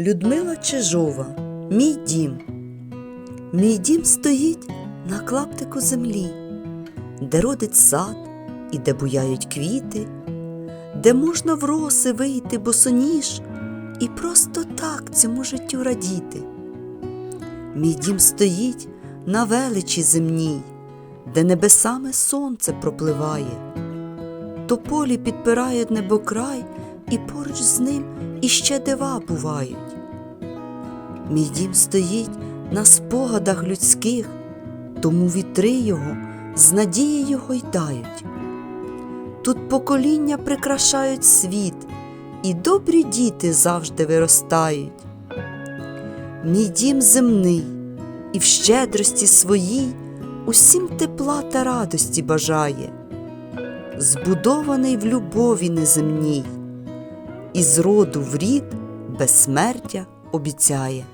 Людмила Чижова, мій дім. Мій дім стоїть на клаптику землі, де родить сад і де буяють квіти, де можна в роси вийти босоніж і просто так цьому життю радіти. Мій дім стоїть на величі земній, де небесами сонце пропливає, тополі підпирають небокрай, і поруч з ним іще дива бувають. Мій дім стоїть на спогадах людських, тому вітри його з надією гойдають. Тут покоління прикрашають світ, і добрі діти завжди виростають. Мій дім земний, і в щедрості своїй усім тепла та радості бажає, збудований в любові неземній, і з роду в рід безсмертя обіцяє.